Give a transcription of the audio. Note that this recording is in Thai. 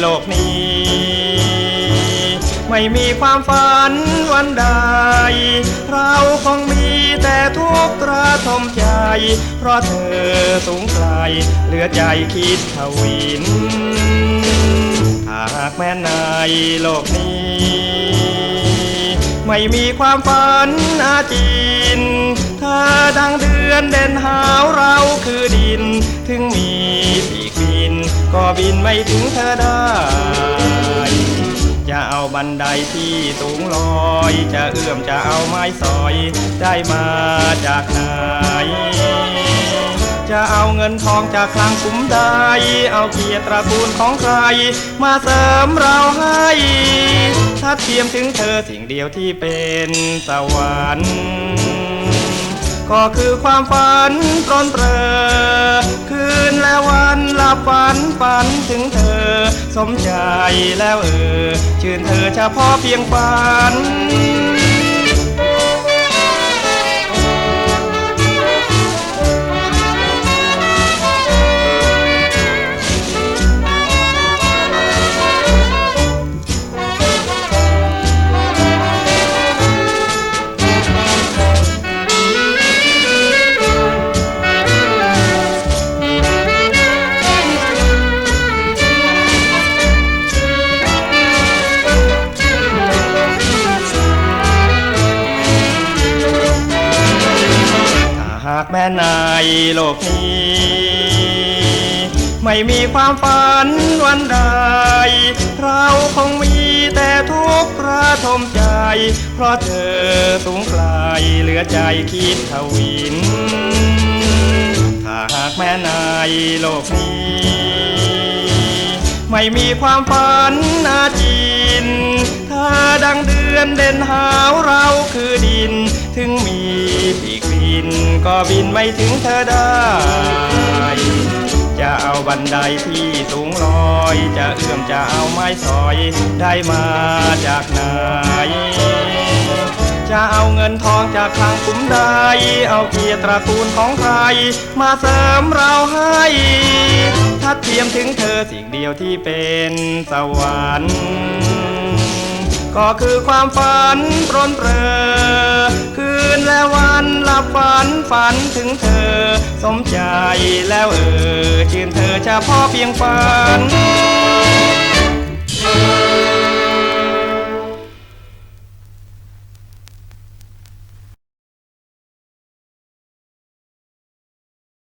โลกนี้ ไม่มีความฝันวันใด เราคงมีแต่ทุกข์ราทมใจ เพราะเธอสูงไกลเหลือใจคิดทวิน หากแม้ในโลกนี้ ไม่มีความฝันอาจินถ้าดังเดือนเด่นหาวเราคือดิน ถึงมีปี ก็บินไม่ถึงเธอได้ จะเอาบันไดที่สูงลอย จะเอื้อมจะเอาไม้สอย ได้มาจากไหน จะเอาเงินทองจากคลังคุ้มใดเอาเกียรติตระกูลของใคร มาเสริมเราให้ ถ้าเทียมถึงเธอสิ่งเดียวที่เป็นสวรรค์ก็คือความฝันปรนเปรอ นและวันหลับฝันฝันถึงเธอ สมใจแล้วเออชื่นเธอเฉพาะเพียงฝันาหากแม้ในโลกนี้ ไม่มีความฝันวันใด เราคงมีแต่ทุกข์ระทมใจ เพราะเธอสูงไกลเหลือใจคิดทวิน ถ้าหากแม้ในโลกนี้ ไม่มีความฝันอาจินถ้าดังเดือนเด่นหาวเราคือดินถึงมีปีก บินก็บินไม่ถึงเธอได้ จะเอาบันไดที่สูงลอย จะเอื้อมจะเอาไม้สอยได้มาจากไหน จะเอาเงินทองจากคลังคุ้มใด เอาเกียรติตระกูลของใคร มาเสริมเราให้ถ้าเทียมถึงเธอสิ่งเดียวที่เป็นสวรรค์ก็คือความฝันปรนเปรอ และวันหลับฝันฝันถึงเธอ สมใจแล้วเออชื่นเธอเฉพาะเพียงฝัน